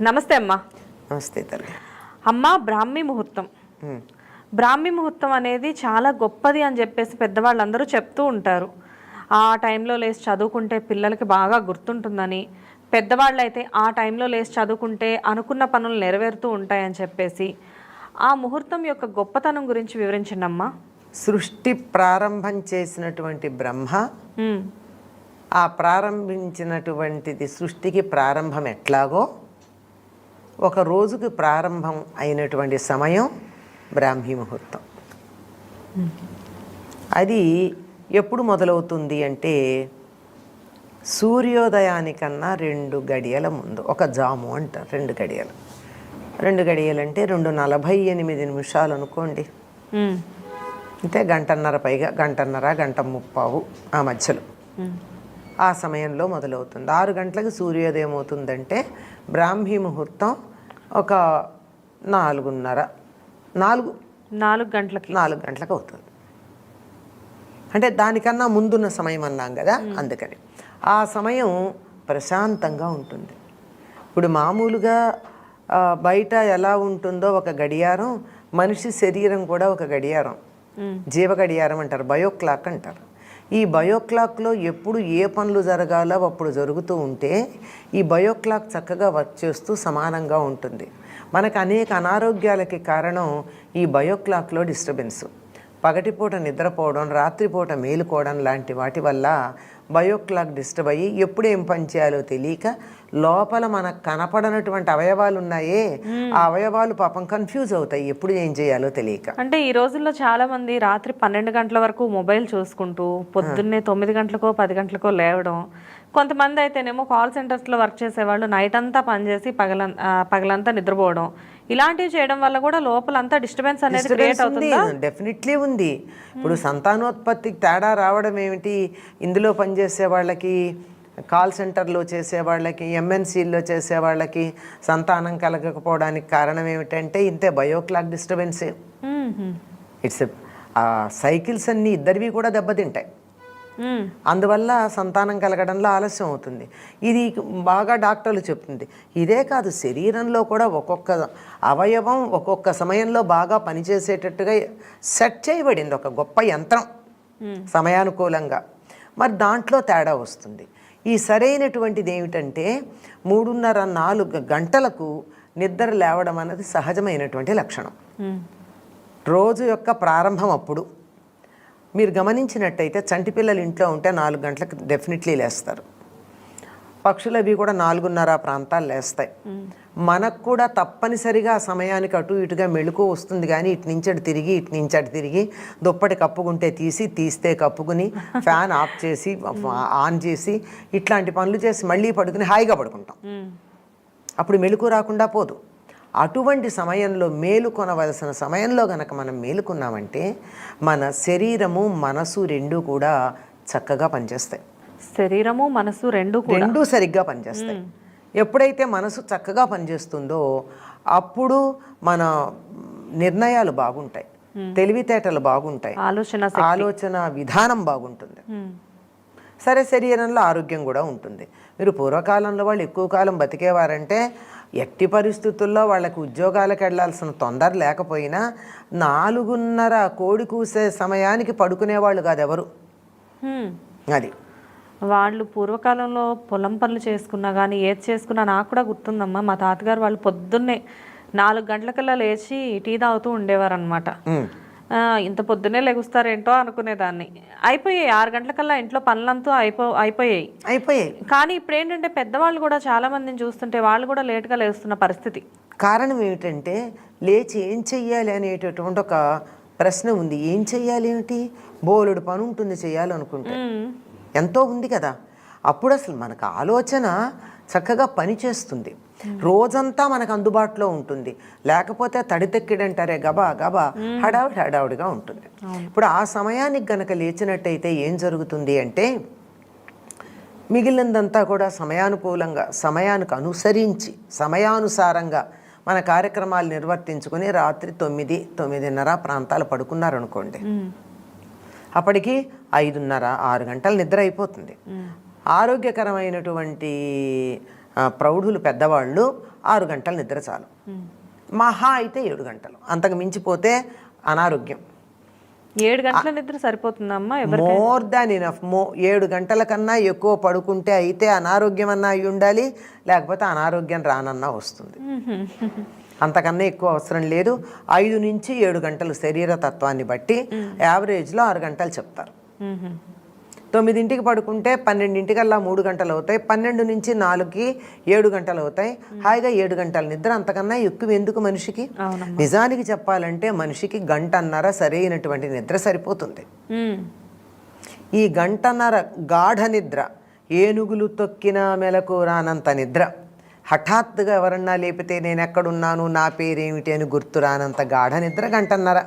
నమస్తే అమ్మా. నమస్తే తల్లి. అమ్మ బ్రాహ్మీ ముహూర్తం. బ్రాహ్మీ ముహూర్తం అనేది చాలా గొప్పది అని చెప్పేసి పెద్దవాళ్ళందరూ చెప్తూ ఉంటారు. ఆ టైంలో లేచి చదువుకుంటే పిల్లలకి బాగా గుర్తుంటుందని పెద్దవాళ్ళు అయితే ఆ టైంలో లేచి చదువుకుంటే అనుకున్న పనులు నెరవేరుతూ ఉంటాయని చెప్పేసి. ఆ ముహూర్తం యొక్క గొప్పతనం గురించి వివరించండి అమ్మా సృష్టి ప్రారంభం చేసినటువంటి బ్రహ్మ ఆ ప్రారంభించినటువంటిది సృష్టికి ప్రారంభం ఎట్లాగో ఒక రోజుకి ప్రారంభం అయినటువంటి సమయం బ్రాహ్మీ ముహూర్తం. అది ఎప్పుడు మొదలవుతుంది అంటే సూర్యోదయానికన్నా రెండు గడియల ముందు ఒక జాము అంటారు రెండు గడియలు. రెండు గడియలు అంటే రెండు నలభై ఎనిమిది నిమిషాలు అనుకోండి. అంటే గంటన్నర పైగా గంటన్నర గంట ముప్పావు ఆ మధ్యలో. ఆ సమయంలో మొదలవుతుంది. ఆరు గంటలకు సూర్యోదయం అవుతుందంటే బ్రాహ్మీ ముహూర్తం ఒక నాలుగున్నర నాలుగు నాలుగు గంటలకి. నాలుగు గంటలకు అవుతుంది. అంటే దానికన్నా ముందున్న సమయం అన్నాం కదా అందుకని. ఆ సమయం ప్రశాంతంగా ఉంటుంది. ఇప్పుడు మామూలుగా బయట ఎలా ఉంటుందో ఒక గడియారం మనిషి శరీరం కూడా ఒక గడియారం. జీవ గడియారం అంటారు బయో క్లాక్ అంటారు. ఈ బయోక్లాక్లో ఎప్పుడు ఏ పనులు జరగాలో అప్పుడు జరుగుతూ ఉంటే ఈ బయో క్లాక్ చక్కగా వర్క్ చేస్తూ సమానంగా ఉంటుంది. మనకు అనేక అనారోగ్యాలకి కారణం ఈ బయోక్లాక్లో డిస్టర్బెన్స్. పగటిపూట నిద్రపోవడం రాత్రిపూట మేలుకోవడం లాంటి వాటి వల్ల బయో క్లాక్ డిస్టర్బ్ అయ్యి ఎప్పుడు ఏం పని చేయాలో తెలియక లోపల మనకు కనపడనటువంటి అవయవాలు ఉన్నాయే ఆ అవయవాలు పాపం కన్ఫ్యూజ్ అవుతాయి. ఎప్పుడు ఏం చేయాలో తెలియక. అంటే ఈ రోజుల్లో చాలా మంది రాత్రి పన్నెండు గంటల వరకు మొబైల్ చూసుకుంటూ పొద్దున్నే తొమ్మిది గంటలకో పది గంటలకో లేవడం కొంతమంది అయితేనేమో కాల్ సెంటర్స్లో వర్క్ చేసేవాళ్ళు నైట్ అంతా పనిచేసి పగలం పగలంతా నిద్రపోవడం. ఇలాంటివి చేయడం వల్ల కూడా లోపలంతా డిస్టర్బెన్స్ అనేది క్రియేట్ అవుతుందా? డెఫినెట్లీ ఉంది. ఇప్పుడు సంతానోత్పత్తికి తేడా రావడం ఏమిటి? ఇందులో పనిచేసే వాళ్ళకి కాల్ సెంటర్లో చేసే వాళ్ళకి ఎంఎన్సీల్లో చేసే వాళ్ళకి సంతానం కలగకపోవడానికి కారణం ఏమిటంటే ఇంతే బయోక్లాక్ డిస్టర్బెన్సే. ఇట్స్ సైకిల్స్ అన్నీ ఇద్దరివి కూడా దెబ్బతింటాయి. అందువల్ల సంతానం కలగడంలో ఆలస్యం అవుతుంది. ఇది బాగా డాక్టర్లు చెప్తుంది. ఇదే కాదు శరీరంలో కూడా ఒక్కొక్క అవయవం ఒక్కొక్క సమయంలో బాగా పనిచేసేటట్టుగా సెట్ చేయబడింది. ఒక గొప్ప యంత్రం. సమయానుకూలంగా. మరి దాంట్లో తేడా వస్తుంది. ఈ సరైనటువంటిది ఏమిటంటే మూడున్నర నాలుగు గంటలకు నిద్ర లేవడం అన్నది సహజమైనటువంటి లక్షణం. రోజు యొక్క ప్రారంభం అప్పుడు. మీరు గమనించినట్టయితే చంటి పిల్లలు ఇంట్లో ఉంటే నాలుగు గంటలకు డెఫినెట్లీ లేస్తారు. పక్షులు అవి కూడా నాలుగున్నర ప్రాంతాలు లేస్తాయి. మనకు కూడా తప్పనిసరిగా ఆ సమయానికి అటు ఇటుగా మెళుకు వస్తుంది కానీ ఇటు నుంచి అటు తిరిగి ఇటు నుంచి అటు తిరిగి దుప్పటి కప్పుకుంటే తీసి తీస్తే కప్పుకుని ఫ్యాన్ ఆఫ్ చేసి ఆన్ చేసి ఇట్లాంటి పనులు చేసి మళ్ళీ పడుకుని హాయిగా పడుకుంటాం. అప్పుడు మెలకు రాకుండా పోదు. అటువంటి సమయంలో మేలుకొనవలసిన సమయంలో గనక మనం మేలుకున్నామంటే మన శరీరము మనసు రెండు కూడా చక్కగా పనిచేస్తాయి. శరీరము మనసు రెండు రెండూ సరిగ్గా పనిచేస్తాయి. ఎప్పుడైతే మనసు చక్కగా పనిచేస్తుందో అప్పుడు మన నిర్ణయాలు బాగుంటాయి. తెలివితేటలు బాగుంటాయి. ఆలోచన ఆలోచన విధానం బాగుంటుంది. సరే శరీరంలో ఆరోగ్యం కూడా ఉంటుంది. మీరు పూర్వకాలంలో వాళ్ళు ఎక్కువ కాలం బతికేవారంటే ఎట్టి పరిస్థితుల్లో వాళ్ళకి ఉద్యోగాలకు వెళ్ళాల్సిన తొందర లేకపోయినా నాలుగున్నర కోడి కూసే సమయానికి పడుకునేవాళ్ళు కాదు ఎవరు. అది. వాళ్ళు పూర్వకాలంలో పొలం పనులు చేసుకున్నా కానీ ఏది చేసుకున్నా నాకు కూడా గుర్తుందమ్మా. మా తాతగారు వాళ్ళు పొద్దున్నే నాలుగు గంటలకల్లా లేచి టీ తాగుతూ ఉండేవారు అనమాట. ఇంత పొద్దున్నే లెగుస్తారేంటో అనుకునేదాన్ని. అయిపోయాయి ఆరు గంటలకల్లా ఇంట్లో పనులంతా అయిపో అయిపోయాయి. అయిపోయాయి. కానీ ఇప్పుడు ఏంటంటే పెద్దవాళ్ళు కూడా చాలా మందిని చూస్తుంటే వాళ్ళు కూడా లేట్గా లేస్తున్న పరిస్థితి. కారణం ఏమిటంటే లేచి ఏం చెయ్యాలి అనేటటువంటి ఒక ప్రశ్న ఉంది. ఏం చెయ్యాలి ఏమిటి? బోలెడు పని ఉంటుంది చేయాలనుకుంటే. ఎంతో ఉంది కదా. అప్పుడు అసలు మనకు ఆలోచన చక్కగా పనిచేస్తుంది. రోజంతా మనకు అందుబాటులో ఉంటుంది. లేకపోతే తడితెక్కిడంటారే గబా గబా హడావుడి హడావుడిగా ఉంటుంది. ఇప్పుడు ఆ సమయానికి గనక లేచినట్టయితే ఏం జరుగుతుంది అంటే మిగిలినదంతా కూడా సమయానుకూలంగా సమయానికి అనుసరించి సమయానుసారంగా మన కార్యక్రమాలు నిర్వర్తించుకుని రాత్రి తొమ్మిది తొమ్మిదిన్నర ప్రాంతాలు పడుకున్నారనుకోండి. అప్పటికి ఐదున్నర ఆరు గంటల నిద్ర అయిపోతుంది. ఆరోగ్యకరమైనటువంటి ప్రౌఢులు పెద్దవాళ్ళు ఆరు గంటల నిద్ర చాలు. మహా అయితే ఏడు గంటలు. అంతకు మించిపోతే అనారోగ్యం. ఏడు గంటల నిద్ర సరిపోతుందమ్మా మోర్ దాన్ ఇనఫ్. మో ఏడు గంటల కన్నా ఎక్కువ పడుకుంటే అయితే అనారోగ్యం అన్నా అయి ఉండాలి లేకపోతే అనారోగ్యం రానన్నా వస్తుంది. అంతకన్నా ఎక్కువ అవసరం లేదు. ఐదు నుంచి ఏడు గంటలు శరీర తత్వాన్ని బట్టి యావరేజ్లో ఆరు గంటలు చెప్తారు. తొమ్మిదింటికి పడుకుంటే పన్నెండింటికల్లా మూడు గంటలు అవుతాయి పన్నెండు నుంచి నాలుగుకి ఏడు గంటలు అవుతాయి హాయిగా ఏడు గంటల నిద్ర అంతకన్నా ఎక్కువ ఎందుకు మనిషికి? నిజానికి చెప్పాలంటే మనిషికి గంటన్నర సరైనటువంటి నిద్ర సరిపోతుంది. ఈ గంటన్నర గాఢ నిద్ర ఏనుగులు తొక్కిన మెలకు రానంత నిద్ర హఠాత్తుగా ఎవరన్నా లేపితే నేను ఎక్కడున్నాను నా పేరేమిటి అని గుర్తు రానంత గాఢ నిద్ర గంటన్నర.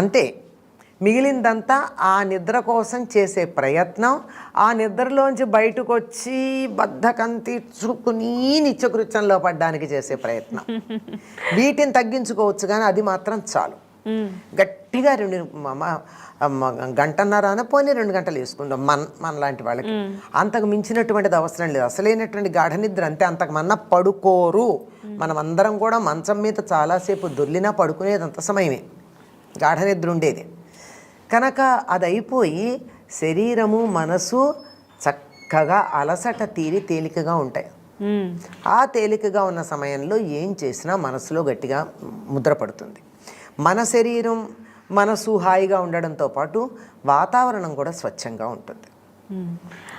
అంతే. మిగిలిందంతా ఆ నిద్ర కోసం చేసే ప్రయత్నం ఆ నిద్రలోంచి బయటకు వచ్చి బద్ధకం తీర్చుకుని నిత్యకృత్యంలో పడ్డానికి చేసే ప్రయత్నం. వీటిని తగ్గించుకోవచ్చు కానీ అది మాత్రం చాలు. గట్టిగా రెండు గంటన్నర పోనీ రెండు గంటలు వేసుకుంటాం మన మన లాంటి వాళ్ళకి అంతకు మించినటువంటిది అవసరం లేదు. అసలైనటువంటి గాఢ నిద్ర అంతే అంతకు మన్న పడుకోరు. మనం అందరం కూడా మంచం మీద చాలాసేపు దొర్లినా పడుకునేది అంత సమయమే. గాఢ నిద్ర ఉండేది. కనుక అది అయిపోయి శరీరము మనసు చక్కగా అలసట తీరి తేలికగా ఉంటాయి. ఆ తేలికగా ఉన్న సమయంలో ఏం చేసినా మనసులో గట్టిగా ముద్ర పడుతుంది. మన శరీరం మనసు హాయిగా ఉండడంతో పాటు వాతావరణం కూడా స్వచ్ఛంగా ఉంటుంది.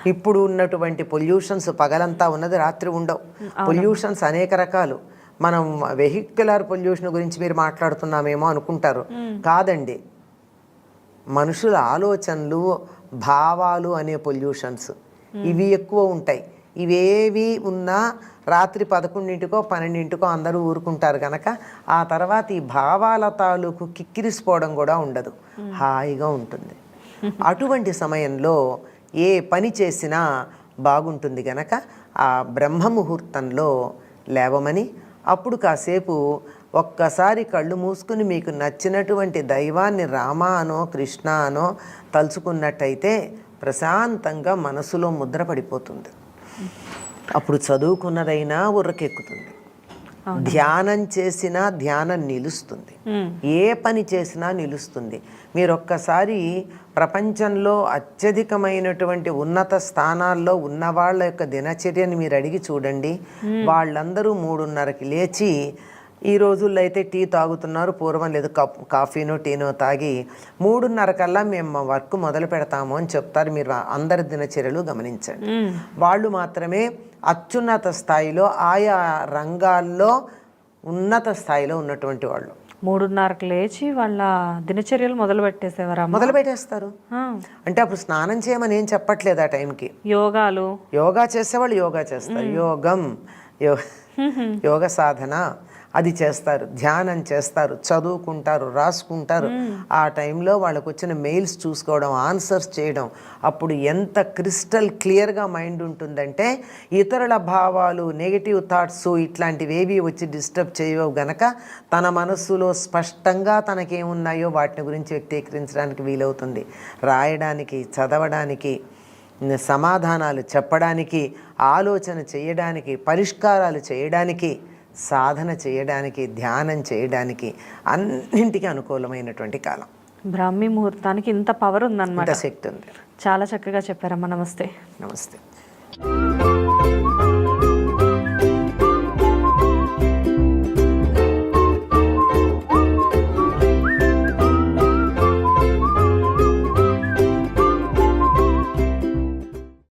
ఇప్పుడు ఉన్నటువంటి పొల్యూషన్స్ పగలంతా ఉన్నది రాత్రి ఉండవు. పొల్యూషన్స్ అనేక రకాలు. మనం వెహిక్యులర్ పొల్యూషన్ గురించి మీరు మాట్లాడుతున్నామేమో అనుకుంటారు. కాదండి. మనుషుల ఆలోచనలు భావాలు అనే పొల్యూషన్స్. ఇవి ఎక్కువ ఉంటాయి. ఇవేవి ఉన్నా రాత్రి పదకొండింటికో పన్నెండింటికో అందరూ ఊరుకుంటారు కనుక ఆ తర్వాత ఈ భావాల తాలూకు కిక్కిరిసిపోవడం కూడా ఉండదు. హాయిగా ఉంటుంది. అటువంటి సమయంలో ఏ పని చేసినా బాగుంటుంది గనక ఆ బ్రహ్మ ముహూర్తంలో లేవమని అప్పుడు కాసేపు ఒక్కసారి కళ్ళు మూసుకుని మీకు నచ్చినటువంటి దైవాన్ని రామ అనో కృష్ణ అనో తలుచుకున్నట్టయితే ప్రశాంతంగా మనసులో ముద్ర పడిపోతుంది. అప్పుడు చదువుకున్నదైనా ఉర్రకెక్కుతుంది. ధ్యానం చేసినా ధ్యానం నిలుస్తుంది. ఏ పని చేసినా నిలుస్తుంది. మీరు ఒక్కసారి ప్రపంచంలో అత్యధికమైనటువంటి ఉన్నత స్థానాల్లో ఉన్న వాళ్ళ యొక్క దినచర్యని మీరు అడిగి చూడండి వాళ్ళందరూ మూడున్నరకి లేచి ఈ రోజుల్లో అయితే టీ తాగుతున్నారు. పూర్వం లేదు కప్ కాఫీనో టీనో తాగి మూడున్నర కల్లా మేము మా వర్క్ మొదలు పెడతాము అని చెప్తారు. మీరు అందరి దినచర్యలు గమనించండి. వాళ్ళు మాత్రమే అత్యున్నత స్థాయిలో ఆయా రంగాల్లో ఉన్నత స్థాయిలో ఉన్నటువంటి వాళ్ళు. మూడున్నరకు లేచి వాళ్ళ దినచర్యలు మొదలు పెట్టేసేవారమ్మ? మొదలు పెట్టేస్తారు. అంటే అప్పుడు స్నానం చేయమని ఏం చెప్పట్లేదు ఆ టైంకి. యోగాలు? యోగా చేసేవాళ్ళు యోగా చేస్తారు. యోగం యోగ సాధన అది చేస్తారు. ధ్యానం చేస్తారు. చదువుకుంటారు రాసుకుంటారు. ఆ టైంలో వాళ్ళకు వచ్చిన మెయిల్స్ చూసుకోవడం ఆన్సర్స్ చేయడం అప్పుడు ఎంత క్రిస్టల్ క్లియర్గా మైండ్ ఉంటుందంటే ఇతరుల భావాలు నెగిటివ్ థాట్స్ ఇట్లాంటివి ఏవి వచ్చి డిస్టర్బ్ చేయవు గనక తన మనస్సులో స్పష్టంగా తనకేమున్నాయో వాటిని గురించి వ్యక్తీకరించడానికి వీలవుతుంది. రాయడానికి చదవడానికి సమాధానాలు చెప్పడానికి ఆలోచన చేయడానికి పరిష్కారాలు చేయడానికి సాధన చేయడానికి ధ్యానం చేయడానికి అన్నింటికి అనుకూలమైనటువంటి కాలం. బ్రాహ్మీ ముహూర్తానికి ఇంత పవర్ ఉందన్నమాట. శక్తి ఉంది. చాలా చక్కగా చెప్పారమ్మా. నమస్తే. నమస్తే.